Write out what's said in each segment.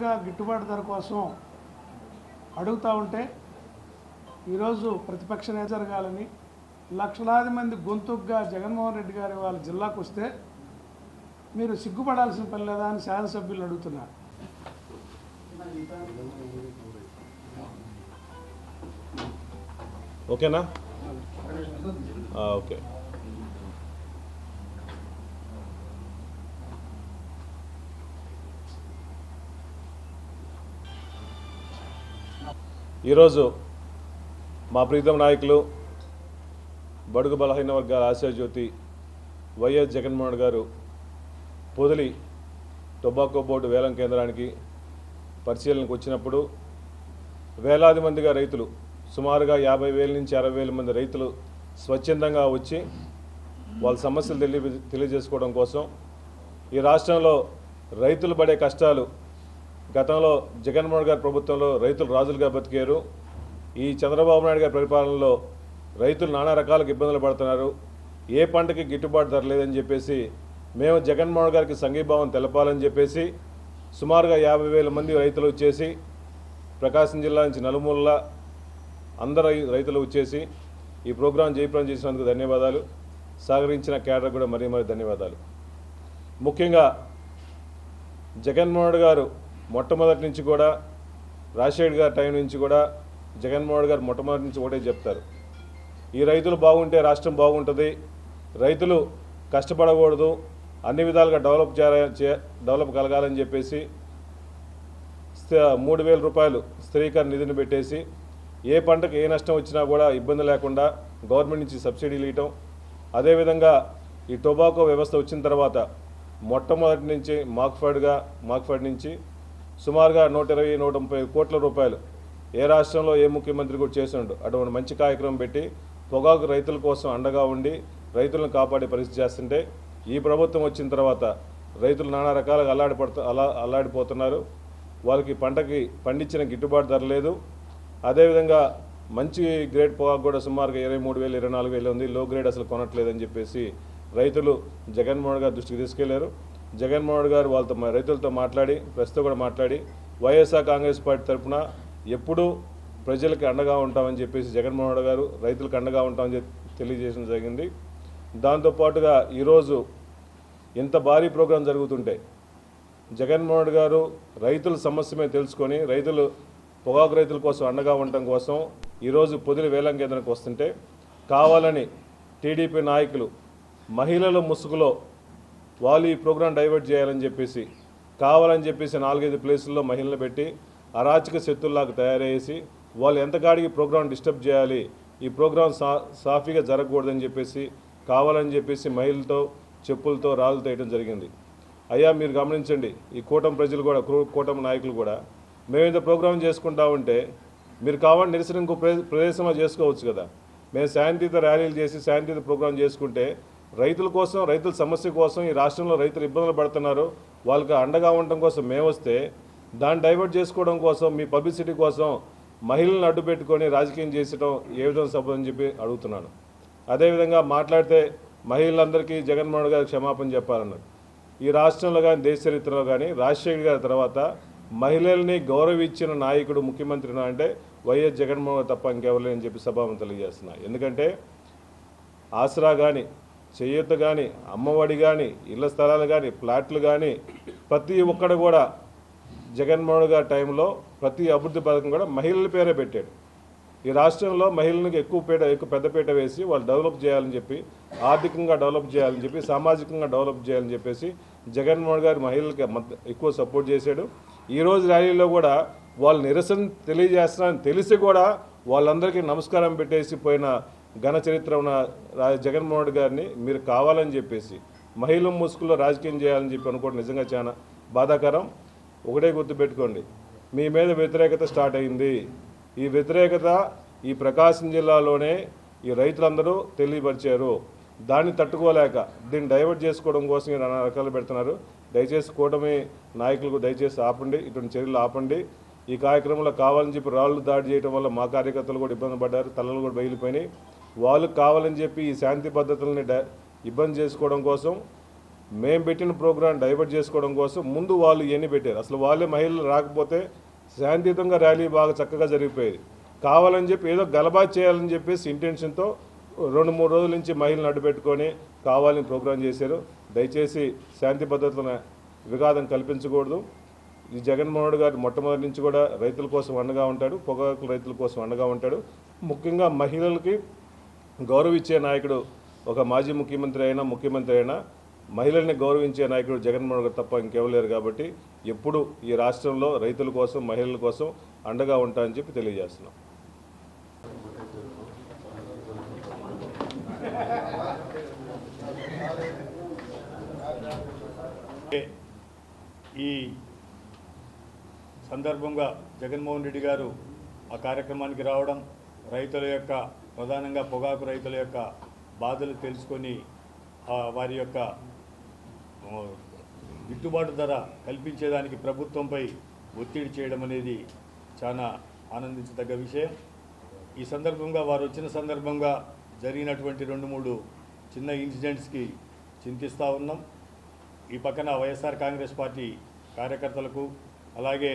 ఇంకా గిట్టుబాటు ధర కోసం అడుగుతూ ఉంటే ఈరోజు ప్రతిపక్ష నేత జరగాలని లక్షలాది మంది గొంతుగ్గా జగన్మోహన్ రెడ్డి గారి వాళ్ళ జిల్లాకు వస్తే మీరు సిగ్గుపడాల్సిన పని లేదా అని శాసనసభ్యులు అడుగుతున్నారు. ఓకేనా? ఓకే. ఈరోజు మా ప్రీతం నాయకులు బడుగు బలహీన వర్గాల ఆశాజ్యోతి వైఎస్ జగన్మోహన్ గారు పొదిలి టొబాకో బోర్డు వేలం కేంద్రానికి పరిశీలనకు వచ్చినప్పుడు వేలాది మందిగా రైతులు సుమారుగా యాభై వేల నుంచి అరవై వేల మంది రైతులు స్వచ్ఛందంగా వచ్చి వాళ్ళ సమస్యలు తెలియ తెలియజేసుకోవడం కోసం ఈ రాష్ట్రంలో రైతులు పడే కష్టాలు గతంలో జగన్మోహన్ గారి ప్రభుత్వంలో రైతులు రాజులుగా బతికారు. ఈ చంద్రబాబు నాయుడు గారి పరిపాలనలో రైతులు నానా రకాలకు ఇబ్బందులు పడుతున్నారు. ఏ పంటకి గిట్టుబాటు ధర లేదని చెప్పేసి మేము జగన్మోహన్ గారికి సంఘీభావం తెలపాలని చెప్పేసి సుమారుగా యాభై వేల మంది రైతులు వచ్చేసి ప్రకాశం జిల్లా నుంచి నలుమూలల అందరు రై- రైతులు వచ్చేసి ఈ ప్రోగ్రాం జయప్రం చేసినందుకు ధన్యవాదాలు. సహకరించిన కేడర్ కూడా మరీ మరీ ధన్యవాదాలు. ముఖ్యంగా జగన్మోహన్ గారు మొట్టమొదటి నుంచి కూడా రాజశేఖర్ గారి టైం నుంచి కూడా జగన్మోహన్ గారు మొట్టమొదటి నుంచి ఒకటే చెప్తారు. ఈ రైతులు బాగుంటే రాష్ట్రం బాగుంటుంది. రైతులు కష్టపడకూడదు. అన్ని విధాలుగా డెవలప్ చే- డెవలప్ కలగాలని చెప్పేసి మూడు వేల రూపాయలు స్థిరీకరణ నిధిని పెట్టేసి ఏ పంటకు ఏ నష్టం వచ్చినా కూడా ఇబ్బంది లేకుండా గవర్నమెంట్ నుంచి సబ్సిడీలు ఇవ్వటం. అదేవిధంగా ఈ టొబాకో వ్యవస్థ వచ్చిన తర్వాత మొట్టమొదటి నుంచి మాక్ఫర్డ్గా మాక్ఫర్డ్ నుంచి సుమారుగా నూట ఇరవై నూట ముప్పై కోట్ల రూపాయలు ఏ రాష్ట్రంలో ఏ ముఖ్యమంత్రి కూడా చేసిండు. అటువంటి మంచి కార్యక్రమం పెట్టి పొగాకు రైతుల కోసం అండగా ఉండి రైతులను కాపాడే పరిస్థితి చేస్తుంటే ఈ ప్రభుత్వం వచ్చిన తర్వాత రైతులు నానా రకాలుగా అల్లాడి పడుతూ అలా అల్లాడిపోతున్నారు. వాళ్ళకి పంటకి పండించిన గిట్టుబాటు ధర లేదు. అదేవిధంగా మంచి గ్రేడ్ పొగాకు కూడా సుమారుగా ఇరవై మూడు వేలు ఇరవై నాలుగు వేలు ఉంది. లో గ్రేడ్ అసలు కొనట్లేదని చెప్పేసి రైతులు జగన్మోహన్ గారు దృష్టికి తీసుకెళ్ళారు. జగన్మోహన్ గారు వాళ్ళతో రైతులతో మాట్లాడి ప్రస్తుతం కూడా మాట్లాడి వైఎస్ఆర్ కాంగ్రెస్ పార్టీ తరఫున ఎప్పుడూ ప్రజలకి అండగా ఉంటామని చెప్పేసి జగన్మోహన్ గారు రైతులకు అండగా ఉంటామని చెప్పి తెలియజేయడం జరిగింది. దాంతోపాటుగా ఈరోజు ఇంత భారీ ప్రోగ్రాం జరుగుతుంటే జగన్మోహన్ గారు రైతుల సమస్య మీద తెలుసుకొని రైతులు పొగాకు రైతుల కోసం అండగా ఉండటం కోసం ఈరోజు పొదిలి వేలం కేంద్రానికి వస్తుంటే కావాలని టీడీపీ నాయకులు మహిళల ముసుగులో వాళ్ళు ఈ ప్రోగ్రాం డైవర్ట్ చేయాలని చెప్పేసి కావాలని చెప్పేసి నాలుగైదు ప్లేసుల్లో మహిళలు పెట్టి అరాచక శక్తుల్లాగా తయారయ్యేసి వాళ్ళు ఎంతకాడికి ప్రోగ్రాం డిస్టర్బ్ చేయాలి ఈ ప్రోగ్రాం సా సాఫీగా జరగకూడదని చెప్పేసి కావాలని చెప్పేసి మహిళలతో చెప్పులతో రాళ్ళు తేయడం జరిగింది. అయ్యా మీరు గమనించండి ఈ కూటమి ప్రజలు కూడా కూటమి నాయకులు కూడా మేము ఇంత ప్రోగ్రాం చేసుకుంటా ఉంటే మీరు కావాలని నిరసన ఇంకో ప్ర- ప్రదేశంలో చేసుకోవచ్చు కదా. మేము శాంతియుత ర్యాలీలు చేసి శాంతియుత ప్రోగ్రాం చేసుకుంటే రైతుల కోసం రైతుల సమస్య కోసం ఈ రాష్ట్రంలో రైతులు ఇబ్బందులు పడుతున్నారు. వాళ్ళకి అండగా ఉండటం కోసం మేము వస్తే దాన్ని డైవర్ట్ చేసుకోవడం కోసం మీ పబ్లిసిటీ కోసం మహిళలను అడ్డు పెట్టుకొని రాజకీయం చేసడం ఏ విధంగా సభని చెప్పి అడుగుతున్నాను. అదేవిధంగా మాట్లాడితే మహిళలందరికీ జగన్మోహన్ గారు క్షమాపణ చెప్పాలన్నారు. ఈ రాష్ట్రంలో కానీ దేశ చరిత్రలో కానీ రాజశేఖర్ గారి తర్వాత మహిళల్ని గౌరవించిన నాయకుడు ముఖ్యమంత్రి అంటే వైఎస్ జగన్మోహన్ తప్ప ఇంకెవరు లేని చెప్పి సభావం తెలియజేస్తున్నా. ఎందుకంటే ఆసరా కానీ చేయూత కానీ అమ్మఒడి కానీ ఇళ్ళ స్థలాలు కానీ ప్లాట్లు కానీ ప్రతి ఒక్కడు కూడా జగన్మోహన్ గారి టైంలో ప్రతి అభివృద్ధి పథకం కూడా మహిళల పేరే పెట్టాడు. ఈ రాష్ట్రంలో మహిళలకు ఎక్కువ పీట ఎక్కువ పెద్దపీట వేసి వాళ్ళు డెవలప్ చేయాలని చెప్పి ఆర్థికంగా డెవలప్ చేయాలని చెప్పి సామాజికంగా డెవలప్ చేయాలని చెప్పేసి జగన్మోహన్ గారు మహిళలకు మద్ద- ఎక్కువ సపోర్ట్ చేశాడు. ఈరోజు ర్యాలీలో కూడా వాళ్ళు నిరసన తెలియజేస్తున్నారని తెలిసి కూడా వాళ్ళందరికీ నమస్కారం పెట్టేసి పోయిన ఘన చరిత్ర ఉన్న జగన్మోహన్ రెడ్డి గారిని మీరు కావాలని చెప్పేసి మహిళ ముసుగులో రాజకీయం చేయాలని చెప్పి అనుకోవడం నిజంగా చాలా బాధాకరం. ఒకటే గుర్తుపెట్టుకోండి మీ మీద వ్యతిరేకత స్టార్ట్ అయింది. ఈ వ్యతిరేకత ఈ ప్రకాశం జిల్లాలోనే ఈ రైతులందరూ తెలియపరిచారు. దాన్ని తట్టుకోలేక దీన్ని డైవర్ట్ చేసుకోవడం కోసం నానా రకాలు పెడుతున్నారు. దయచేసి కూటమి నాయకులకు దయచేసి ఆపండి ఇటువంటి చర్యలు ఆపండి. ఈ కార్యక్రమంలో కావాలని చెప్పి రాళ్ళు దాడి చేయడం వల్ల మా కార్యకర్తలు కూడా ఇబ్బంది పడ్డారు తలలు కూడా బయలిపోయినాయి. వాళ్ళు కావాలని చెప్పి ఈ శాంతి పద్ధతులని ఇబ్బంది చేసుకోవడం కోసం మేము పెట్టిన ప్రోగ్రాం డైవర్ట్ చేసుకోవడం కోసం ముందు వాళ్ళు ఎన్ని పెట్టారు. అసలు వాళ్ళే మహిళలు రాకపోతే శాంతియుతంగా ర్యాలీ బాగా చక్కగా జరిగిపోయేది. కావాలని చెప్పి ఏదో గలబా చేయాలని చెప్పేసి ఇంటెన్షన్తో రెండు మూడు రోజుల నుంచి మహిళలు అడ్డుపెట్టుకొని కావాలని ప్రోగ్రాం చేశారు. దయచేసి శాంతి భద్రతల విఘాతం కల్పించకూడదు. ఈ జగన్మోహన్ రెడ్డి గారు మొట్టమొదటి నుంచి కూడా రైతుల కోసం అండగా ఉంటాడు పొగాకుల రైతుల కోసం అండగా ఉంటాడు. ముఖ్యంగా మహిళలకి గౌరవించే నాయకుడు ఒక మాజీ ముఖ్యమంత్రి అయినా ముఖ్యమంత్రి అయినా మహిళల్ని గౌరవించే నాయకుడు జగన్మోహన్ గారు తప్ప ఇంకెవలేరు కాబట్టి ఎప్పుడు ఈ రాష్ట్రంలో రైతుల కోసం మహిళల కోసం అండగా ఉంటా అని చెప్పి తెలియజేస్తున్నాం. ఈ సందర్భంగా జగన్మోహన్ రెడ్డి గారు ఆ కార్యక్రమానికి రావడం రైతుల యొక్క ప్రధానంగా పొగాకు రైతుల యొక్క బాధలు తెలుసుకొని వారి యొక్క గిట్టుబాటు ధర కల్పించేదానికి ప్రభుత్వంపై ఒత్తిడి చేయడం అనేది చాలా ఆనందించదగ్గ విషయం. ఈ సందర్భంగా వారు వచ్చిన సందర్భంగా జరిగినటువంటి రెండు మూడు చిన్న ఇన్సిడెంట్స్కి చింతిస్తూ ఉన్నాం. ఈ పక్కన వైఎస్ఆర్ కాంగ్రెస్ పార్టీ కార్యకర్తలకు అలాగే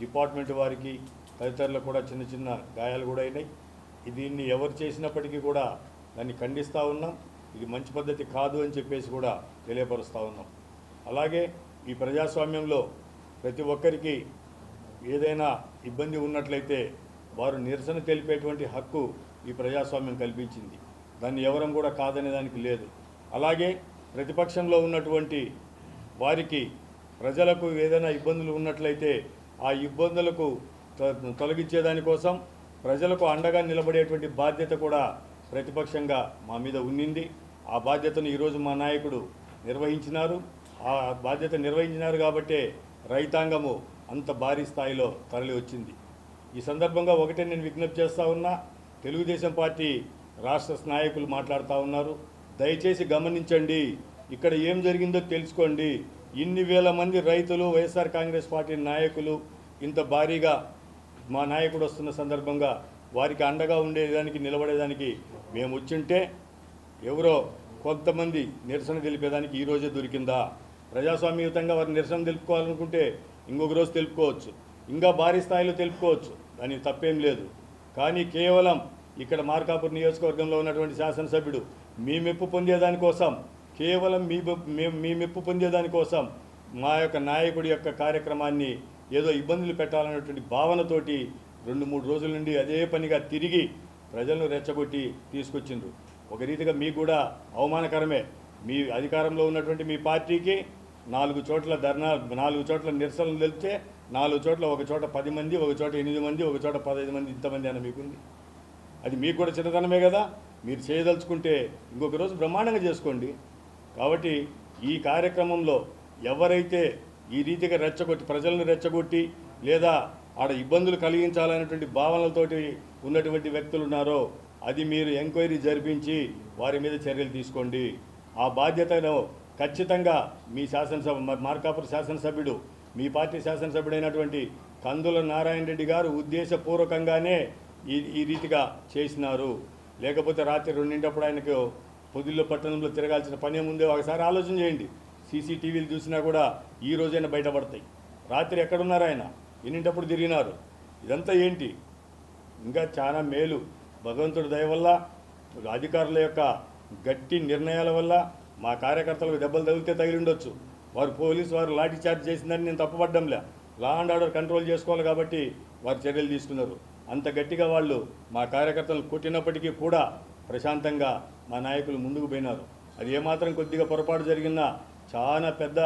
డిపార్ట్మెంట్ వారికి తదితరులకు కూడా చిన్న చిన్న గాయాలు కూడా అయినాయి. దీన్ని ఎవరు చేసినప్పటికీ కూడా దాన్ని ఖండిస్తూ ఉన్నాం. ఇది మంచి పద్ధతి కాదు అని చెప్పేసి కూడా తెలియపరుస్తూ ఉన్నాం. అలాగే ఈ ప్రజాస్వామ్యంలో ప్రతి ఒక్కరికి ఏదైనా ఇబ్బంది ఉన్నట్లయితే వారు నిరసన తెలిపేటువంటి హక్కు ఈ ప్రజాస్వామ్యం కల్పించింది. దాన్ని ఎవరం కూడా కాదనే దానికి లేదు. అలాగే ప్రతిపక్షంలో ఉన్నటువంటి వారికి ప్రజలకు ఏదైనా ఇబ్బందులు ఉన్నట్లయితే ఆ ఇబ్బందులకు తొ- తొలగించేదానికోసం ప్రజలకు అండగా నిలబడేటువంటి బాధ్యత కూడా ప్రతిపక్షంగా మా మీద ఉన్నింది. ఆ బాధ్యతను ఈరోజు మా నాయకుడు నిర్వహించినారు. ఆ బాధ్యత నిర్వహించినారు కాబట్టే రైతాంగము అంత భారీ స్థాయిలో తరలి వచ్చింది. ఈ సందర్భంగా ఒకటే నేను విజ్ఞప్తి చేస్తూ ఉన్నా తెలుగుదేశం పార్టీ రాష్ట్ర నాయకులు మాట్లాడుతూ ఉన్నారు. దయచేసి గమనించండి ఇక్కడ ఏం జరిగిందో తెలుసుకోండి. ఇన్ని వేల మంది రైతులు వైఎస్ఆర్ కాంగ్రెస్ పార్టీ నాయకులు ఇంత భారీగా మా నాయకుడు వస్తున్న సందర్భంగా వారికి అండగా ఉండేదానికి నిలబడేదానికి మేము వచ్చింటే ఎవరో కొంతమంది నిరసన తెలిపేదానికి ఈరోజే దొరికిందా? ప్రజాస్వామ్యయుతంగా వారు నిరసన తెలుపుకోవాలనుకుంటే ఇంకొక రోజు తెలుపుకోవచ్చు. ఇంకా భారీ స్థాయిలో తెలుపుకోవచ్చు. దానికి తప్పేం లేదు. కానీ కేవలం ఇక్కడ మార్కాపూర్ నియోజకవర్గంలో ఉన్నటువంటి శాసనసభ్యుడు మీ మెప్పు పొందేదానికోసం కేవలం మీ మీ- మీ మెప్పు పొందేదానికోసం మా యొక్క నాయకుడి యొక్క కార్యక్రమాన్ని ఏదో ఇబ్బందులు పెట్టాలన్నటువంటి భావనతోటి రెండు మూడు రోజుల నుండి అదే పనిగా తిరిగి ప్రజలను రెచ్చగొట్టి తీసుకొచ్చిండ్రు. ఒక రీతిగా మీకు కూడా అవమానకరమే. మీ అధికారంలో ఉన్నటువంటి మీ పార్టీకి నాలుగు చోట్ల ధర్నా నాలుగు చోట్ల నిరసనలు తెలిస్తే నాలుగు చోట్ల ఒక చోట పది మంది ఒక చోట ఎనిమిది మంది ఒక చోట పదహైదు మంది ఇంతమంది అని మీకుంది. అది మీకు కూడా చిన్నతనమే కదా. మీరు చేయదలుచుకుంటే ఇంకొక రోజు బ్రహ్మాండంగా చేసుకోండి. కాబట్టి ఈ కార్యక్రమంలో ఎవరైతే ఈ రీతిగా రెచ్చగొట్టి ప్రజలను రెచ్చగొట్టి లేదా ఆడ ఇబ్బందులు కలిగించాలనేటువంటి భావనలతోటి ఉన్నటువంటి వ్యక్తులు ఉన్నారో అది మీరు ఎంక్వైరీ జరిపించి వారి మీద చర్యలు తీసుకోండి. ఆ బాధ్యతను ఖచ్చితంగా మీ శాసనసభ మార్కాపురం శాసనసభ్యుడు మీ పార్టీ శాసనసభ్యుడైనటువంటి కందుల నారాయణ రెడ్డి గారు ఉద్దేశపూర్వకంగానే ఈ ఈ రీతిగా చేసినారు. లేకపోతే రాత్రి రెండింటప్పుడు ఆయనకు పొదిల్లో పట్టణంలో తిరగాల్సిన పని ఏముందో? ఒకసారి ఆలోచన చేయండి. సీసీటీవీలు చూసినా కూడా ఈ రోజైనా బయటపడతాయి. రాత్రి ఎక్కడున్నారు ఆయన? ఎన్నింటప్పుడు తిరిగినారు? ఇదంతా ఏంటి? ఇంకా చాలా మేలు. భగవంతుడి దయ వల్ల అధికారుల యొక్క గట్టి నిర్ణయాల వల్ల మా కార్యకర్తలకు దెబ్బలు తగిలితే తగిలి ఉండొచ్చు వారు పోలీసు వారు లాఠీ చార్జ్ చేసిందని నేను తప్పుపడ్డంలే. లా అండ్ ఆర్డర్ కంట్రోల్ చేసుకోవాలి కాబట్టి వారు చర్యలు తీసుకున్నారు. అంత గట్టిగా వాళ్ళు మా కార్యకర్తలు కొట్టినప్పటికీ కూడా ప్రశాంతంగా మా నాయకులు ముందుకు పోయినారు. అది ఏమాత్రం కొద్దిగా పొరపాటు జరిగినా చాలా పెద్ద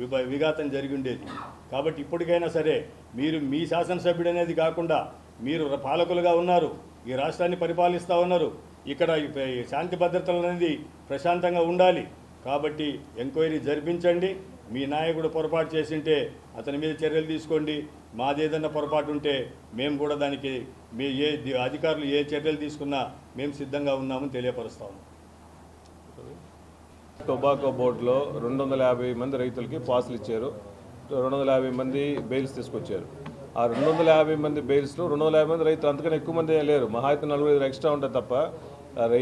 విభ విఘాతం జరిగి ఉండేది. కాబట్టి ఇప్పటికైనా సరే మీరు మీ శాసనసభ్యుడు అనేది కాకుండా మీరు పాలకులుగా ఉన్నారు ఈ రాష్ట్రాన్ని పరిపాలిస్తూ ఉన్నారు ఇక్కడ శాంతి భద్రతలు అనేది ప్రశాంతంగా ఉండాలి. కాబట్టి ఎంక్వైరీ జరిపించండి. మీ నాయకుడు పొరపాటు చేసింటే అతని మీద చర్యలు తీసుకోండి. మాది ఏదన్నా పొరపాటు ఉంటే మేము కూడా దానికి మీ ఏ అధికారులు ఏ చర్యలు తీసుకున్నా మేము సిద్ధంగా ఉన్నామని తెలియపరుస్తాము టొబాకో బోర్డులో రెండు వందల యాభై మంది రైతులకి పాసులు ఇచ్చారు. రెండు వందల యాభై మంది బెయిల్స్ తీసుకొచ్చారు. ఆ రెండు వందల యాభై మంది బెయిల్స్లో రెండు వందల యాభై మంది రైతులు అంతకన్నా ఎక్కువ మంది లేరు. మహా అయితే నలుగురు ఐదు ఎక్స్ట్రా ఉంటుంది తప్ప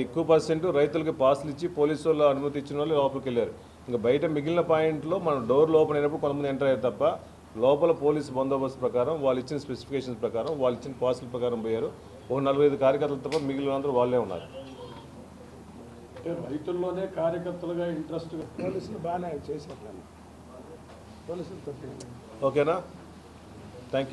ఎక్కువ పర్సెంట్ రైతులకి పాసులు ఇచ్చి పోలీసు వాళ్ళు అనుమతి ఇచ్చిన వాళ్ళు లోపలికి వెళ్ళారు. ఇంకా బయట మిగిలిన పాయింట్లో మనం డోర్లు ఓపెన్ అయినప్పుడు కొంతమంది ఎంటర్ అయ్యారు తప్ప లోపల పోలీస్ బందోబస్తు ప్రకారం వాళ్ళు ఇచ్చిన స్పెసిఫికేషన్స్ ప్రకారం వాళ్ళు ఇచ్చిన పాసుల ప్రకారం పోయారు. ఓ నలభై ఐదు కార్యకర్తలు తప్ప మిగిలిన అందరూ వాళ్ళే ఉన్నారు. రైతుల్లోనే కార్యకర్తలుగా ఇంట్రెస్ట్ పోలీసులు బాగానే చేసినట్లే పోలీసులు. ఓకేనా? Thank you